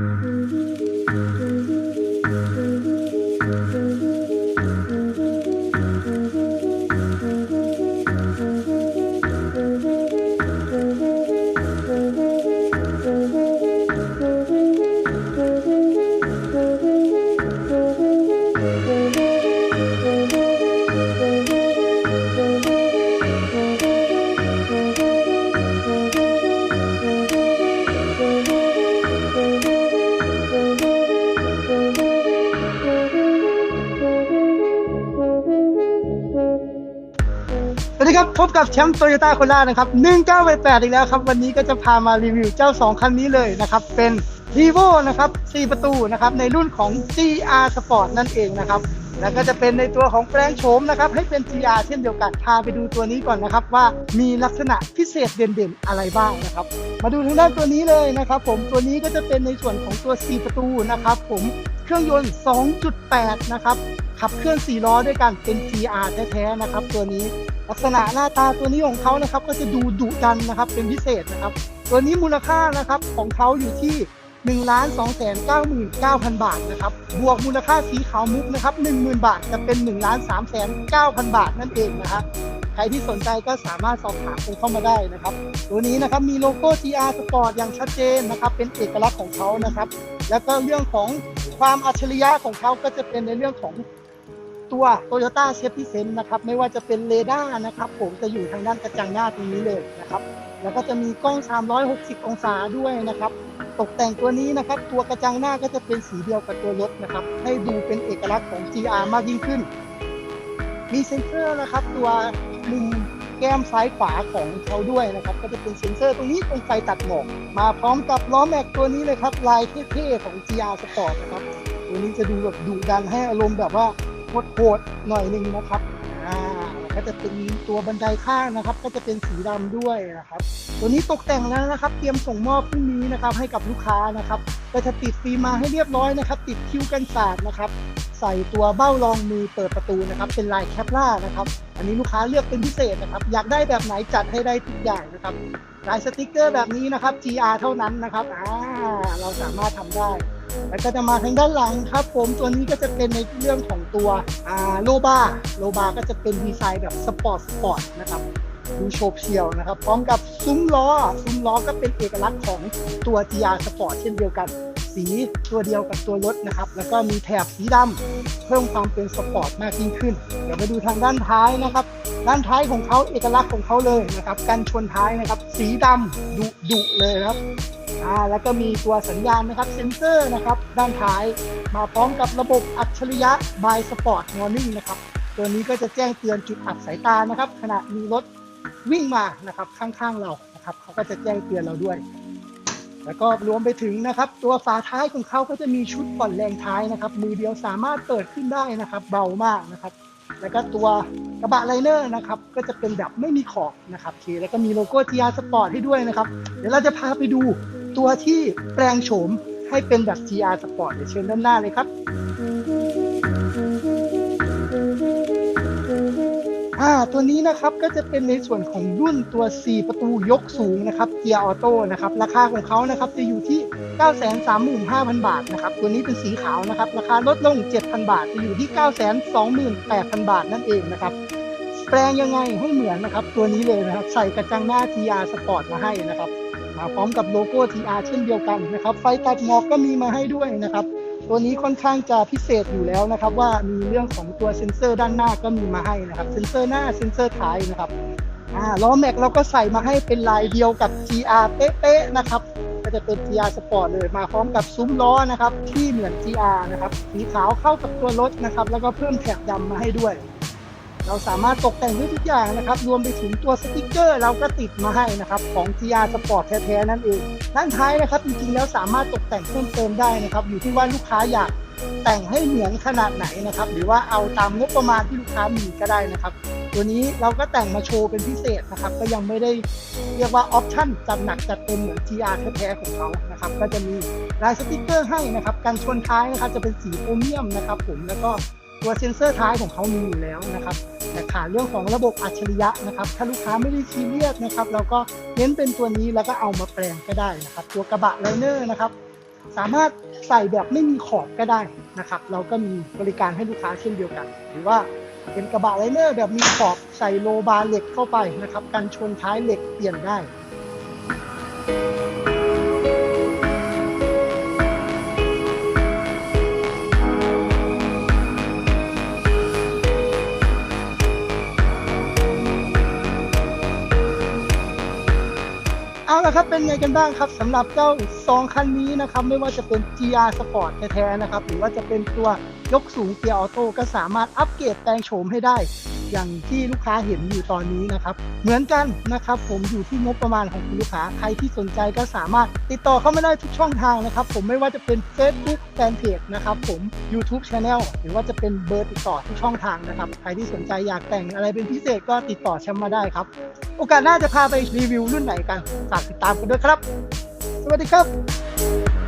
ส ดีครับ พบกับแชมป์โตโยต้าโคราชนะครับ 1988 อีกแล้วครับ วันนี้ก็จะพามารีวิวเจ้า 2 คันนี้เลยนะครับ เป็น r e v o นะครับ 4 ประตูนะครับ ในรุ่นของ GR Sport นั่นเองนะครับ แล้วก็จะเป็นในตัวของแปลงโฉมนะครับ ให้เป็น GR เช่นเดียวกัน พาไปดูตัวนี้ก่อนนะครับ ว่ามีลักษณะพิเศษเด่นๆ อะไรบ้างนะครับ มาดูทางด้านตัวนี้เลยนะครับผม ตัวนี้ก็จะเป็นในส่วนของตัว 4 ประตูนะครับ ผมเครื่องยนต์ 2.8 นะครับขับเคลื่อน4ล้อด้วยกันเป็น GR แท้ๆนะครับ ตัวนี้ ลักษณะหน้าตาตัวนี้ของเขานะครับก็จะดูดุดันนะครับเป็นพิเศษนะครับ ตัวนี้มูลค่านะครับของเขาอยู่ที่1 2 9 9 0 0 0บาทนะครับบวกมูลค่าสีขาวมุกนะครับ10,000บาทจะเป็น1 3 9 0 0 0บาทนั่นเองนะครับใครที่สนใจก็สามารถสอบถามกันเข้ามาได้นะครับ ตัวนี้นะครับมีโลโก้ GR Sport อย่างชัดเจนนะครับเป็นเอกลักษณ์ของเขานะครับ แล้วก็เรื่องของความอัจฉริยะของเขาก็จะเป็นในเรื่องของ ตัว Toyota Safety Sense นะครับไม่ว่าจะเป็นเรดาร์นะครับผมจะอยู่ทางด้านกระจังหน้าตรงนี้เลยนะครับแล้วก็จะมีกล้อง 360 องศาด้วยนะครับตกแต่งตัวนี้นะครับตัวกระจังหน้าก็จะเป็นสีเดียวกับตัวรถนะครับให้ดูเป็นเอกลักษณ์ของ GR มากยิ่งขึ้น มีเซ็นเซอร์นะครับตัวมุมแก้มซ้ายขวาของเขาด้วยนะครับ ก็จะเป็นเซ็นเซอร์ตรงนี้ตรงไฟตัดหมอกมาพร้อมกับล้อแม็กตัวนี้เลยครับลายเท่ๆของ GR Sport นะครับตัวนี้จะดูแบบดุดันให้อารมณ์แบบว่า โหดๆหน่อยหนึ่งนะครับอ่าก็จะเป็นตัวบันไดข้างนะครับ ก็จะเป็นสีดำด้วยนะครับ ตัวนี้ตกแต่งแล้วนะครับ เตรียมส่งมอบพรุ่งนี้นะครับ ให้กับลูกค้านะครับ ก็จะติดฟิล์มมาให้เรียบร้อยนะครับ ติดคิ้วกันสาดนะครับ ใส่ตัวเบ้ารองมือเปิดประตูนะครับ เป็นลายแคปล่านะครับ อันนี้ลูกค้าเลือกเป็นพิเศษนะครับ อยากได้แบบไหนจัดให้ได้ทุกอย่างนะครับลายสติกเกอร์แบบนี้นะครับ GR เท่านั้นนะครับอ่าเราสามารถทำได้ แล้วก็จะมาทางด้านหลังครับ ผมตัวนี้ก็จะเป็นในเรื่องของตัวโลบาโลบาก็จะเป็นดีไซน์แบบสปอร์ตสปอร์ตนะครับดูโฉบเฉี่ยวนะครับ พร้อมกับซุ้มล้อ ซุ้มล้อก็เป็นเอกลักษณ์ของตัว GR Sport เช่นเดียวกัน สีตัวเดียวกับตัวรถนะครับ แล้วก็มีแถบสีดำเพิ่มความเป็นสปอร์ตมากยิ่งขึ้น เดี๋ยวมาดูทางด้านท้ายนะครับ ด้านท้ายของเขาเอกลักษณ์ของเขาเลยนะครับ กันชนท้ายนะครับ สีดำดุดุเลยครับ อ่าแล้วก็มีตัวสัญญาณนะครับเซ็นเซอร์นะครับด้านท้ายมาพร้อมกับระบบอัจฉริยะ by Sport Warning นะครับตัวนี้ก็จะแจ้งเตือนจุดอับสายตานะครับ ขณะมีรถวิ่งมานะครับข้างๆเรานะครับเขาก็จะแจ้งเตือนเราด้วย แล้วก็รวมไปถึงนะครับ ตัวฝาท้ายของเขาก็จะมีชุดผ่อนแรงท้ายนะครับ มือเดียวสามารถเปิดขึ้นได้นะครับ เบามากนะครับ แล้วก็ตัวกระบะไลเนอร์นะครับก็จะเป็นแบบไม่มีขอบนะครับเคแล้วก็มีโลโก้ GR Sport ให้ด้วยนะครับ เดี๋ยวเราจะพาไปดู ตัวที่แปลงโฉมให้เป็นแบบ GR Sport เดี๋ยวเชิญด้านหน้าเลยครับอ่าตัวนี้นะครับก็จะเป็นในส่วนของรุ่นตัว 4 ประตูยกสูงนะครับเกียร์ออโต้นะครับราคาของเขานะครับจะอยู่ที่ 935,000 บาทนะครับตัวนี้เป็นสีขาวนะครับราคาลดลง 7,000 บาท จะอยู่ที่ 928,000 บาทนั่นเองนะครับแปลงยังไงให้เหมือนนะครับตัวนี้เลยนะครับใส่กระจังหน้า TR Sport มาให้นะครับ มาพร้อมกับโลโก้ TR เช่นเดียวกันนะครับ ไฟตัดหมอกก็มีมาให้ด้วยนะครับ ตัวนี้ค่อนข้างจะพิเศษอยู่แล้วนะครับ ว่ามีเรื่องของตัวเซ็นเซอร์ด้านหน้าก็มีมาให้นะครับ เซ็นเซอร์หน้าเซ็นเซอร์ท้ายนะครับอ่าล้อแม็กเราก็ใส่มาให้เป็นลายเดียวกับ GR เป๊ะๆนะครับก็จะเป็น GR Sport เลยมาพร้อมกับซุ้มล้อนะครับที่เหมือน GR นะครับสีขาวเข้ากับตัวรถนะครับ แล้วก็เพิ่มแถบดำมาให้ด้วย เราสามารถตกแต่งได้ทุกอย่างนะครับ รวมไปถึงตัวสติกเกอร์ เราก็ติดมาให้นะครับ ของ GR Sport แท้ๆนั่นเองด้านท้ายนะครับจริงๆแล้วสามารถตกแต่งเพิ่มเติมได้นะครับ อยู่ที่ว่าลูกค้าอยากแต่งให้เหมือนขนาดไหนนะครับ หรือว่าเอาตามงบประมาณที่ลูกค้ามีก็ได้นะครับ ตัวนี้เราก็แต่งมาโชว์เป็นพิเศษนะครับ ก็ยังไม่ได้เรียกว่าออปชั่นจัดหนักจัดเต็มเหมือน GR แท้ๆของเขานะครับ ก็จะมีลายสติกเกอร์ให้นะครับ การชนท้ายนะครับจะเป็นสีโครเมียมนะครับผมแล้วก็ ตัวเซ็นเซอร์ท้ายของเขามีอยู่แล้วนะครับ แต่ขาดเรื่องของระบบอัจฉริยะนะครับ ถ้าลูกค้าไม่ได้ซีเรียสนะครับ เราก็เน้นเป็นตัวนี้แล้วก็เอามาแปลงก็ได้นะครับ ตัวกระบะไลเนอร์นะครับสามารถใส่แบบไม่มีขอบก็ได้นะครับ เราก็มีบริการให้ลูกค้าเช่นเดียวกัน หรือว่าเป็นกระบะไลเนอร์แบบมีขอบใส่โลบาร์เหล็กเข้าไปนะครับ กันชนท้ายเหล็กเปลี่ยนได้ ละครับเป็นไงกันบ้างครับสำหรับเจ้า 2 คันนี้นะครับไม่ว่าจะเป็น GR Sport แท้ๆนะครับหรือว่าจะเป็นตัวยกสูงเกียร์ออโต้ก็สามารถอัปเกรดแปลงโฉมให้ได้ อย่างที่ลูกค้าเห็นอยู่ตอนนี้นะครับ เหมือนกันนะครับ ผมอยู่ที่งบประมาณของคุณลูกค้าใครที่สนใจก็สามารถติดต่อเข้ามาได้ทุกช่องทางนะครับ ผมไม่ว่าจะเป็น Facebook Fanpage นะครับผม YouTube Channel หรือว่าจะเป็นเบอร์ติดต่อทุกช่องทางนะครับ ใครที่สนใจอยากแต่งอะไรเป็นพิเศษก็ติดต่อชมมาได้ครับ โอกาสหน้าจะพาไปรีวิวรุ่นไหนกันฝากติดตามกันด้วยครับ สวัสดีครับ